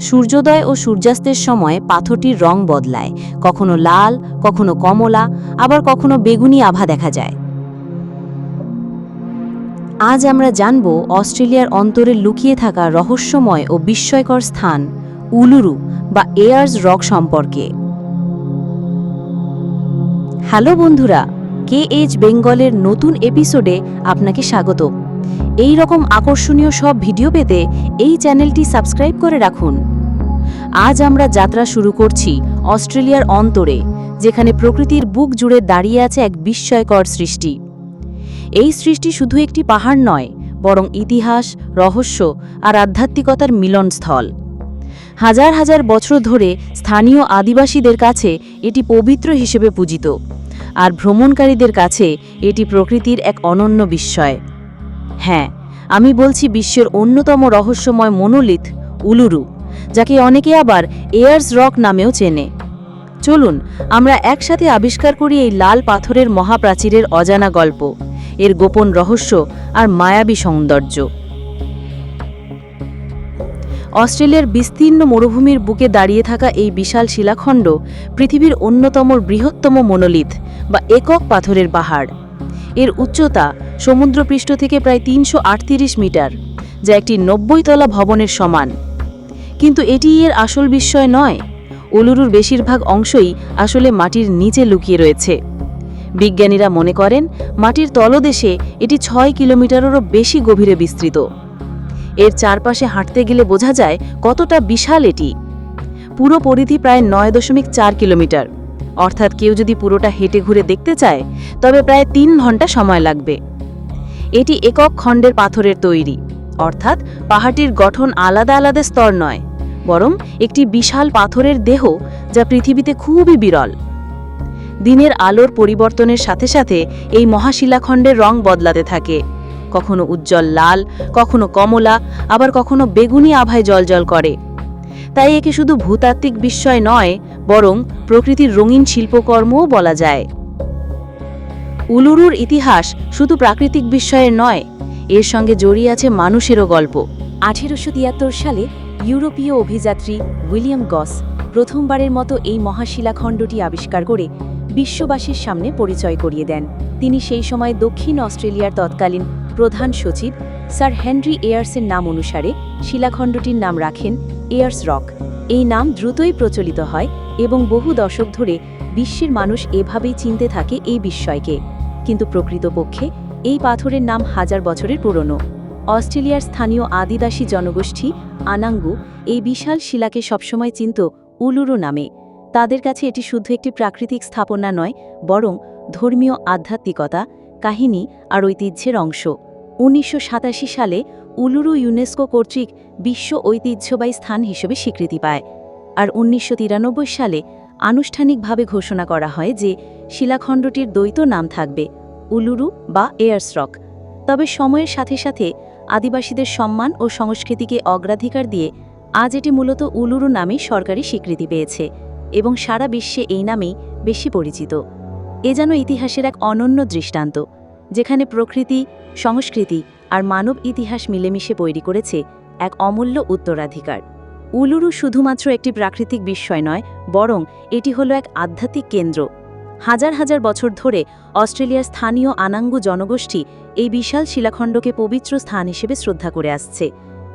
সূর্যোদয় ও সূর্যাস্তের সময় পাথরটির রং বদলায়। কখনো লাল, কখনো কমলা, আবার কখনো বেগুনি আভা দেখা যায়। আজ আমরা জানব অস্ট্রেলিয়ার অন্তরে লুকিয়ে থাকা রহস্যময় ও বিস্ময়কর স্থান, উলুরু বা এয়ার্স রক সম্পর্কে। হ্যালো বন্ধুরা কে এইচ বেঙ্গলের নতুন এপিসোডে আপনাকে স্বাগত এই রকম আকর্ষণীয় সব ভিডিও পেতে এই চ্যানেলটি সাবস্ক্রাইব করে রাখুন। আজ আমরা যাত্রা শুরু করছি অস্ট্রেলিয়ার অন্তরে, যেখানে প্রকৃতির বুক জুড়ে দাঁড়িয়ে আছে এক বিস্ময়কর সৃষ্টি। এই সৃষ্টি শুধু একটি পাহাড় নয়, বরং ইতিহাস, রহস্য আর আধ্যাত্মিকতার মিলনস্থল। হাজার হাজার বছর ধরে স্থানীয় আদিবাসীদের কাছে এটি পবিত্র হিসেবে পূজিত, আর ভ্রমণকারীদের কাছে এটি প্রকৃতির এক অনন্য বিস্ময়। হ্যাঁ আমি বলছি বিশ্বের অন্যতম রহস্যময় মনোলিথ, উলুরু। যাকে অনেকে আবার এয়ার্স রক নামেও চেনে। চলুন, আমরা একসাথে আবিষ্কার করি এই লাল পাথরের মহাপ্রাচীরের অজানা গল্প, এর গোপন রহস্য আর মায়াবী সৌন্দর্য। অস্ট্রেলিয়ার বিস্তীর্ণ মরুভূমির বুকে দাঁড়িয়ে থাকা এই বিশাল শিলাখণ্ড পৃথিবীর অন্যতম বৃহত্তম মনোলিথ বা একক পাথরের পাহাড় এর উচ্চতা সমুদ্রপৃষ্ঠ থেকে প্রায় তিনশো আটত্রিশ মিটার, যা একটি নব্বই তলা ভবনের সমান। কিন্তু এটি এর আসল বিস্ময় নয়। উলুরুর বেশিরভাগ অংশই আসলে মাটির নিচে লুকিয়ে রয়েছে। বিজ্ঞানীরা মনে করেন, মাটির তলদেশে এটি ছয় কিলোমিটারেরও বেশি গভীরে বিস্তৃত। এর চারপাশে হাঁটতে গেলে বোঝা যায় কতটা বিশাল এটি। পুরো পরিধি প্রায় নয় দশমিক চার কিলোমিটার। অর্থাৎ কেউ যদি পুরোটা হেঁটে ঘুরে দেখতে চায়, তবে প্রায় তিন ঘণ্টা সময় লাগবে। এটি একক খণ্ডের পাথরের তৈরি। অর্থাৎ পাহাড়টির গঠন আলাদা আলাদা স্তর নয়। বরং একটি বিশাল পাথরের দেহ যা পৃথিবীতে খুবই বিরল। দিনের আলোর পরিবর্তনের সাথে সাথে এই মহাশিলাখণ্ডের রং বদলাতে থাকে। কখনো উজ্জ্বল লাল, কখনো কমলা, আবার কখনো বেগুনি আভায় জলজল করে। তাই একে শুধু ভূতাত্ত্বিক বিস্ময় নয়, বরং প্রকৃতির রঙিন শিল্পকর্মও বলা যায়। উলুরুর ইতিহাস শুধু প্রাকৃতিক বিস্ময়ের নয়, এর সঙ্গে জড়িয়ে আছে মানুষেরও গল্প। আঠেরোশো তিয়াত্তর সালে ইউরোপীয় অভিযাত্রী উইলিয়াম গস প্রথমবারের মতো এই মহাশিলাখণ্ডটি আবিষ্কার করে বিশ্ববাসীর সামনে পরিচয় করিয়ে দেন। তিনি সেই সময় দক্ষিণ অস্ট্রেলিয়ার তৎকালীন প্রধান সচিব স্যার হেনরি এয়ার্সের নাম অনুসারে শিলাখণ্ডটির নাম রাখেন এয়ার্স রক। এই নাম দ্রুতই প্রচলিত হয় এবং বহু দশক ধরে বিশ্বের মানুষ এভাবেই চিনতে থাকে এই বিস্ময়কে। কিন্তু প্রকৃতপক্ষে এই পাথরের নাম হাজার বছরের পুরনো। অস্ট্রেলিয়ার স্থানীয় আদিবাসী জনগোষ্ঠী আনাঙ্গু এই বিশাল শিলাকে সবসময় চিনত উলুরু নামে। তাদের কাছে এটি শুধু একটি প্রাকৃতিক স্থাপনা নয়, বরং ধর্মীয় আধ্যাত্মিকতা, কাহিনী আর ঐতিহ্যের অংশ। উনিশশো সাতাশি সালে উলুরু ইউনেস্কো কর্তৃক বিশ্ব ঐতিহ্যবাহী স্থান হিসেবে স্বীকৃতি পায়। আর উনিশশো তিরানব্বই সালে আনুষ্ঠানিকভাবে ঘোষণা করা হয় যে শিলাখণ্ডটির দ্বৈত নাম থাকবে উলুরু বা এয়ার্স রক তবে সময়ের সাথে সাথে আদিবাসীদের সম্মান ও সংস্কৃতিকে অগ্রাধিকার দিয়ে আজ এটি মূলত উলুরু নামেই সরকারি স্বীকৃতি পেয়েছে এবং সারা বিশ্বে এই নামেই বেশি পরিচিত। এ যেন ইতিহাসের এক অনন্য দৃষ্টান্ত, যেখানে প্রকৃতি, সংস্কৃতি আর মানব ইতিহাস মিলেমিশে তৈরি করেছে এক অমূল্য উত্তরাধিকার। উলুরু শুধুমাত্র একটি প্রাকৃতিক বিস্ময় নয়, বরং এটি হলো এক আধ্যাত্মিক কেন্দ্র। হাজার হাজার বছর ধরে অস্ট্রেলিয়ার স্থানীয় আনাঙ্গু জনগোষ্ঠী এই বিশাল শিলাখণ্ডকে পবিত্র স্থান হিসেবে শ্রদ্ধা করে আসছে।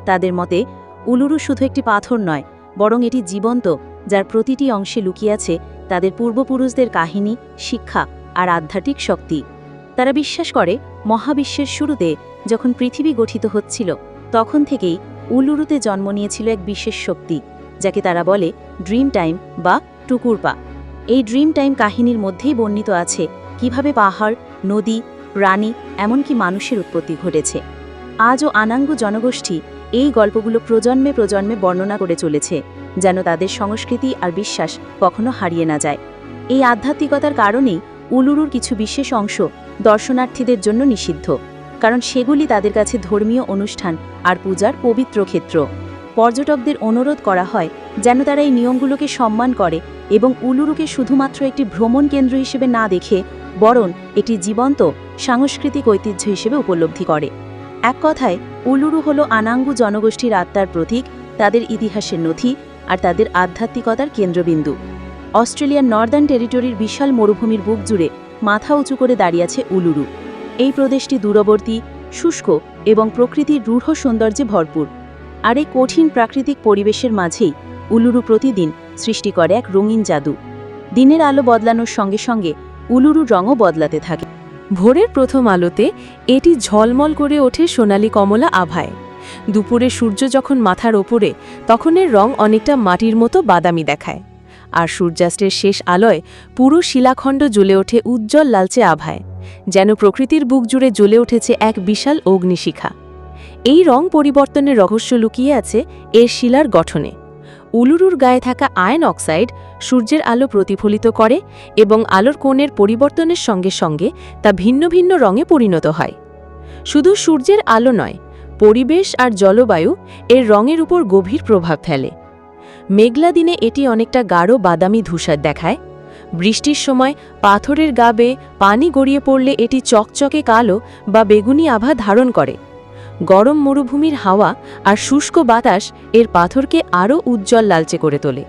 তাদের মতে, উলুরু শুধু একটি পাথর নয়, বরং এটি জীবন্ত, যার প্রতিটি অংশে লুকিয়ে আছে তাদের পূর্বপুরুষদের কাহিনী, শিক্ষা আর আধ্যাত্মিক শক্তি। তারা বিশ্বাস করে, মহাবিশ্বের শুরুতে যখন পৃথিবী গঠিত হচ্ছিল, তখন থেকেই উলুরুতে জন্ম নিয়েছিল এক বিশেষ শক্তি, যাকে তারা বলে ড্রিম টাইম বা টুকুরপা। এই ড্রিম টাইম কাহিনীর মধ্যেই বর্ণিত আছে কীভাবে পাহাড়, নদী প্রাণী এমনকি মানুষের উৎপত্তি ঘটেছে। আজও আনাঙ্গ জনগোষ্ঠী এই গল্পগুলো প্রজন্মে প্রজন্মে বর্ণনা করে চলেছে, যেন তাদের সংস্কৃতি আর বিশ্বাস কখনো হারিয়ে না যায়। এই আধ্যাত্মিকতার কারণেই উলুরুর কিছু বিশেষ অংশ দর্শনার্থীদের জন্য নিষিদ্ধ, কারণ সেগুলি তাদের কাছে ধর্মীয় অনুষ্ঠান আর পূজার পবিত্র ক্ষেত্র। পর্যটকদের অনুরোধ করা হয় যেন তারা এই নিয়মগুলোকে সম্মান করে এবং উলুরুকে শুধুমাত্র একটি ভ্রমণ কেন্দ্র হিসেবে না দেখে বরং একটি জীবন্ত, সাংস্কৃতিক ঐতিহ্য হিসেবে উপলব্ধি করে। এক কথায়, উলুরু হল আনাঙ্গু জনগোষ্ঠীর আত্মার প্রতীক, তাদের ইতিহাসের নথি আর তাদের আধ্যাত্মিকতার কেন্দ্রবিন্দু। অস্ট্রেলিয়ার নর্দার্ন টেরিটরির বিশাল মরুভূমির বুক জুড়ে মাথা উঁচু করে দাঁড়িয়ে আছে উলুরু। এই প্রদেশটি দূরবর্তী, শুষ্ক এবং প্রকৃতির রূঢ় সৌন্দর্যে ভরপুর। আর এই কঠিন প্রাকৃতিক পরিবেশের মাঝেই উলুরু প্রতিদিন সৃষ্টি করে এক রঙিন জাদু। দিনের আলো বদলানোর সঙ্গে সঙ্গে উলুরুর রঙও বদলাতে থাকে। ভোরের প্রথম আলোতে এটি ঝলমল করে ওঠে সোনালি কমলা আভায়। দুপুরে সূর্য যখন মাথার ওপরে তখন এর রং অনেকটা মাটির মতো বাদামি দেখায়। আর সূর্যাস্তের শেষ আলোয় পুরো শিলাখণ্ড জ্বলে ওঠে উজ্জ্বল লালচে আভায়, যেন প্রকৃতির বুক জুড়ে জ্বলে উঠেছে এক বিশাল অগ্নিশিখা। এই রং পরিবর্তনের রহস্য লুকিয়ে আছে এর শিলার গঠনে। উলুরুর গায়ে থাকা আয়ন অক্সাইড সূর্যের আলো প্রতিফলিত করে এবং আলোর কোণের পরিবর্তনের সঙ্গে সঙ্গে তা ভিন্ন ভিন্ন রঙে পরিণত হয়। শুধু সূর্যের আলো নয়, পরিবেশ আর জলবায়ু এর রঙের উপর গভীর প্রভাব ফেলে। মেঘলা দিনে এটি অনেকটা গাঢ় বাদামি ধূসার দেখায়। বৃষ্টির সময় পাথরের গা বেয়ে পানি গড়িয়ে পড়লে এটি চকচকে কালো বা বেগুনি আভা ধারণ করে। গরম মরুভূমির হাওয়া আর শুষ্ক বাতাস এর পাথরকে আরও উজ্জ্বল লালচে করে তোলে।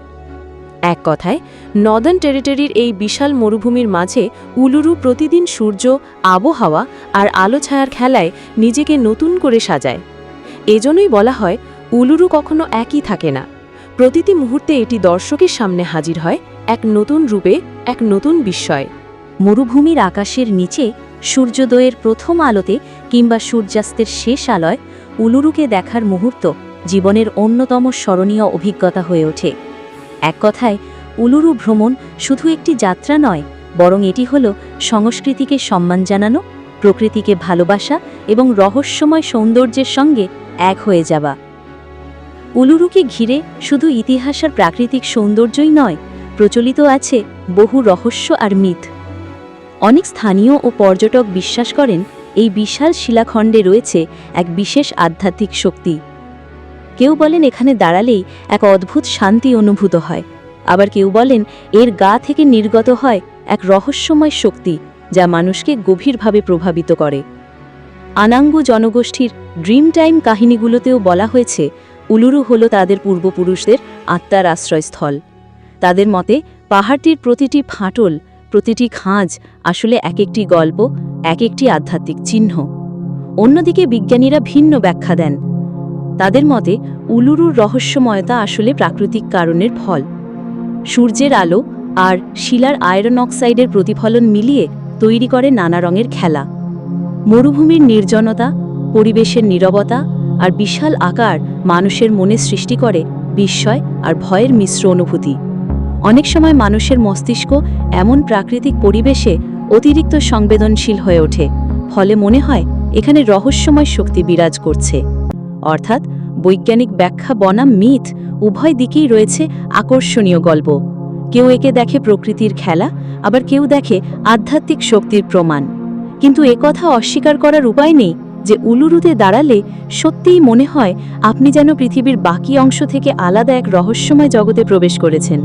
এক কথায় নর্দার্ন টেরিটরির এই বিশাল মরুভূমির মাঝে উলুরু প্রতিদিন সূর্য, আবহাওয়া আর আলো ছায়ার খেলায় নিজেকে নতুন করে সাজায়। এজন্যই বলা হয়, উলুরু কখনো একই থাকে না। প্রতিটি মুহূর্তে এটি দর্শকের সামনে হাজির হয় এক নতুন রূপে, এক নতুন বিস্ময়। মরুভূমির আকাশের নিচে সূর্যোদয়ের প্রথম আলোতে কিংবা সূর্যাস্তের শেষ আলয় উলুরুকে দেখার মুহূর্ত জীবনের অন্যতম স্মরণীয় অভিজ্ঞতা হয়ে ওঠে। এক কথায়, উলুরু ভ্রমণ শুধু একটি যাত্রা নয়, বরং এটি হল সংস্কৃতিকে সম্মান জানানো, প্রকৃতিকে ভালোবাসা এবং রহস্যময় সৌন্দর্যের সঙ্গে এক হয়ে যাওয়া। উলুরুকে ঘিরে শুধু ইতিহাস আর প্রাকৃতিক সৌন্দর্যই নয়, প্রচলিত আছে বহু রহস্য আর মিথ। অনেক স্থানীয় ও পর্যটক বিশ্বাস করেন এই বিশাল শিলাখণ্ডে রয়েছে এক বিশেষ আধ্যাত্মিক শক্তি। কেউ বলেন এখানে দাঁড়ালেই এক অদ্ভুত শান্তি অনুভূত হয়। আবার কেউ বলেন এর গা থেকে নির্গত হয় এক রহস্যময় শক্তি যা মানুষকে গভীরভাবে প্রভাবিত করে। আনাঙ্গু জনগোষ্ঠীর ড্রিম টাইম কাহিনীগুলোতেও বলা হয়েছে, উলুরু হল তাদের পূর্বপুরুষদের আত্মার আশ্রয়স্থল। তাদের মতে পাহাড়টির প্রতিটি ফাটল প্রতিটি খাঁজ আসলে এক একটি গল্প এক একটি আধ্যাত্মিক চিহ্ন। অন্যদিকে বিজ্ঞানীরা ভিন্ন ব্যাখ্যা দেন। তাদের মতে, উলুরুর রহস্যময়তা আসলে প্রাকৃতিক কারণের ফল। সূর্যের আলো আর শিলার আয়রন অক্সাইডের প্রতিফলন মিলিয়ে তৈরি করে নানা রঙের খেলা। মরুভূমির নির্জনতা, পরিবেশের নীরবতা আর বিশাল আকার মানুষের মনে সৃষ্টি করে বিস্ময় আর ভয়ের মিশ্র অনুভূতি। অনেক সময় মানুষের মস্তিষ্ক এমন প্রাকৃতিক পরিবেশে অতিরিক্ত সংবেদনশীল হয়ে ওঠে, ফলে মনে হয় এখানে রহস্যময় শক্তি বিরাজ করছে। অর্থাৎ বৈজ্ঞানিক ব্যাখ্যা বনাম মিথ উভয় দিকেই রয়েছে আকর্ষণীয় গল্প। কেউ একে দেখে প্রকৃতির খেলা, আবার কেউ দেখে আধ্যাত্মিক শক্তির প্রমাণ। কিন্তু একথা অস্বীকার করার উপায় নেই যে উলুরুতে দাঁড়ালে সত্যিই মনে হয় আপনি যেন পৃথিবীর বাকি অংশ থেকে আলাদা এক রহস্যময় জগতে প্রবেশ করেছেন।